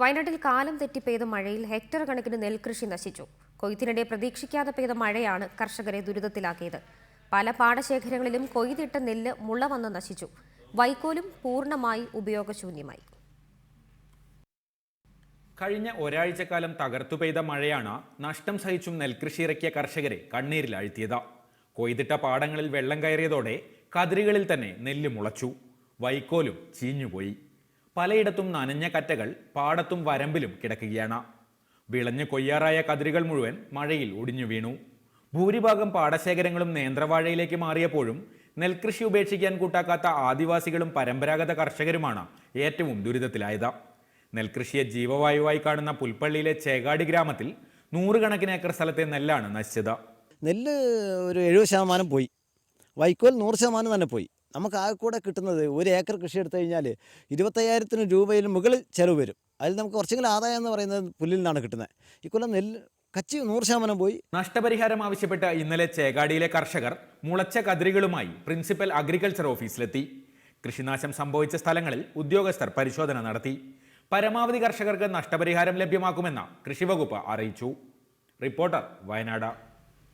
വയനാട്ടിൽ കാലം തെറ്റി പെയ്ത മഴയിൽ ഹെക്ടർ കണക്കിന് നെൽകൃഷി നശിച്ചു. കൊയ്ത്തിനിടെ പ്രതീക്ഷിക്കാതെ പെയ്ത മഴയാണ് കർഷകരെ ദുരിതത്തിലാക്കിയത്. പല പാടശേഖരങ്ങളിലും കൊയ്തിട്ട നെല്ല് മുള വന്ന് നശിച്ചു. വൈക്കോലും പൂർണമായി ഉപയോഗശൂന്യമായി. കഴിഞ്ഞ ഒരാഴ്ചക്കാലം തകർത്തു പെയ്ത മഴയാണ് നഷ്ടം സഹിച്ചും നെൽകൃഷി ഇറക്കിയ കർഷകരെ കണ്ണീരിലാഴ്ത്തിയത് കൊയ്തിട്ട പാടങ്ങളിൽ വെള്ളം കയറിയതോടെ കതിരുകളിൽ തന്നെ നെല്ല് മുളച്ചു. വൈക്കോലും ചീഞ്ഞുപോയി. പലയിടത്തും നനഞ്ഞ കറ്റകൾ പാടത്തും വരമ്പിലും കിടക്കുകയാണ്. വിളഞ്ഞു കൊയ്യാറായ കതിരുകൾ മുഴുവൻ മഴയിൽ ഒടിഞ്ഞു വീണു. ഭൂരിഭാഗം പാടശേഖരങ്ങളും നേന്ത്രവാഴയിലേക്ക് മാറിയപ്പോഴും നെൽകൃഷി ഉപേക്ഷിക്കാൻ കൂട്ടാക്കാത്ത ആദിവാസികളും പരമ്പരാഗത കർഷകരുമാണ് ഏറ്റവും ദുരിതത്തിലായത്. നെൽകൃഷിയെ ജീവവായുവായി കാണുന്ന പുൽപ്പള്ളിയിലെ ചേകാടി ഗ്രാമത്തിൽ നൂറുകണക്കിന് ഏക്കർ സ്ഥലത്തെ നെല്ലാണ് നശിച്ചത്. നെല്ല് ഒരു എഴുപത് ശതമാനം പോയി. വൈക്കോൽ നൂറ് ശതമാനം തന്നെ പോയി. നമുക്ക് ആകെ കൂടെ കിട്ടുന്നത് ഒരു ഏക്കർ കൃഷി എടുത്തു കഴിഞ്ഞാൽ ഇരുപത്തയ്യായിരത്തിന് രൂപയിൽ മുകളിൽ ചിലവ് വരും. അതിൽ നമുക്ക് കുറച്ചെങ്കിലും ആദായം എന്ന് പറയുന്നത് പുല്ലിൽ നിന്നാണ് കിട്ടുന്നത്. ഇക്കൊല്ലം നെല്ല് കച്ചി നൂറ് ശതമാനം പോയി. നഷ്ടപരിഹാരം ആവശ്യപ്പെട്ട് ഇന്നലെ ചേകാടിയിലെ കർഷകർ മുളച്ച കതിരുകളുമായി പ്രിൻസിപ്പൽ അഗ്രികൾച്ചർ ഓഫീസിലെത്തി. കൃഷിനാശം സംഭവിച്ച സ്ഥലങ്ങളിൽ ഉദ്യോഗസ്ഥർ പരിശോധന നടത്തി. പരമാവധി കർഷകർക്ക് നഷ്ടപരിഹാരം ലഭ്യമാക്കുമെന്ന് കൃഷിവകുപ്പ് അറിയിച്ചു. റിപ്പോർട്ടർ വയനാട്.